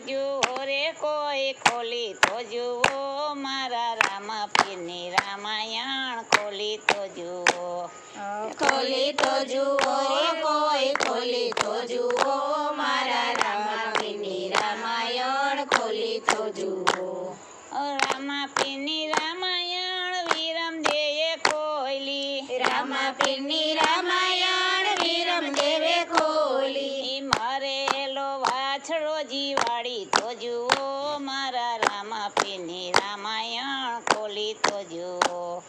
જુઓ રે કોઈ ખોલી તો જુઓ. મારા રામાપીરની રામાયણ ખોલી તો જુઓ. ખોલી તો જુઓ રે કોઈ ખોલી તો જુઓ. મારા રામાપીરની રામાયણ ખોલી તો જુઓ. રામાપીરની રામાયણ વિરમ દેએ ખોલી રામાપીરની રામાયણ તો જુઓ મારા રામાપીરની રામાયણ ખોલી તો જુઓ.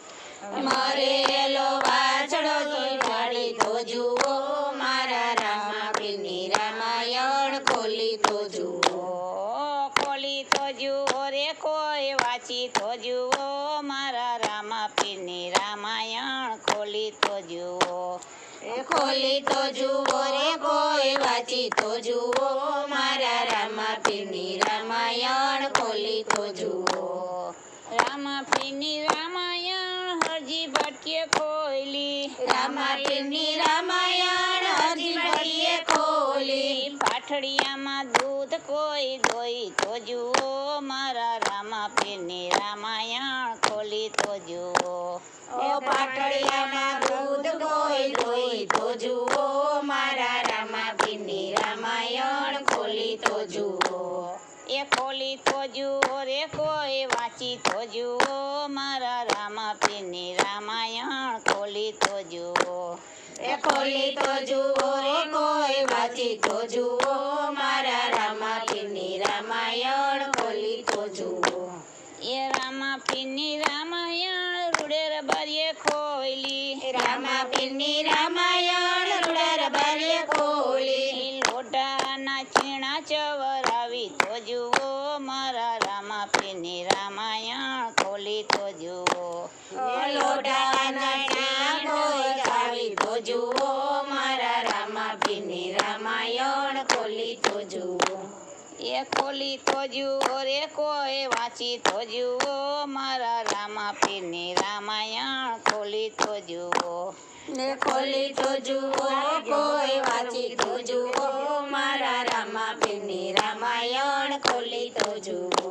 મરેલો વાછડો જીવાડી તો જુઓ મારા રામાપીરની રામાયણ ખોલી તો જુઓ. ખોલી તો જુઓ રે કોઈ વાંચી તો જુઓ મારા રામાપીરની રામાયણ ખોલી તો જુઓ. ખોલી તો જુઓ રે કોઈ વાંચી તો જુઓ. મારા રામાપીરની રામાયણ ખોલી તો જુઓ. રામાપીરની રામાયણ હરજી ભટકીએ ખોલી. રામાપીરની રામાયણ હરજી ભટકીએ ખોલી. પાઠડિયામાં દૂધ કોઈ દોઈ તો જુઓ. મારા રામાપીરની રામાયણ ખોલી તો જુઓ. ઓ પાટડિયામાં દૂધ ગોઈ દોઈ તો જુઓ. મારા રામાપીરની રામાયણ ખોલી તો જુઓ. એ ખોલી તો જુઓ રે કોઈ વાંચી તો જુઓ. મારા રામાપીરની રામાયણ ખોલી તો જુઓ. એ ખોલી તો જુઓ રે કોઈ વાંચી તો જુઓ. મારા રામાયણ રૂડર ખોલી છીણા ચવરાવી તો જુઓ મારા રામાપીરની રામાયણ ખોલી તો જુઓ. તો જુઓ મારા રામાપીરની રામાયણ ખોલી તો જુઓ. એ ખોલી તો જુઓ રે કોઈ વાંચી તો જુઓ મારા રામાપીરની રામાયણ ખોલી તો જુઓ. ને ખોલી તો જુઓ કોઈ વાંચી તો જુઓ. મારા રામાપીરની રામાયણ ખોલી તો જુઓ.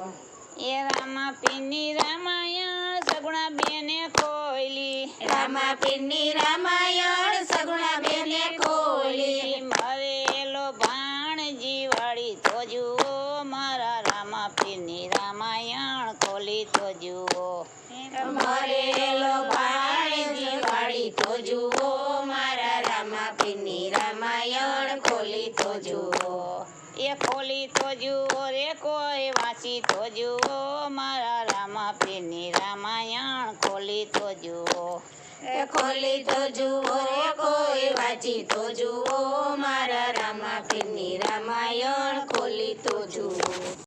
એ રામાપીરની રામાયણ સગુણા બેને ખોલી રામાપીરની રામાયણ સગુણા બેને ખોલી મરેલો ભાણ જીવાળી તો જુઓ. મારા રામાપીરની રામાયણ ખોલી તો જુઓ. મરેલો એ ખોલી તો જુઓ રે, કોઈ વાંચી તો જુઓ. મારા રામાપીની રામાયણ ખોલી તો જુઓ. એ ખોલી તો જુઓ રે, કોઈ વાંચી તો જુઓ. મારા રામાપીની રામાયણ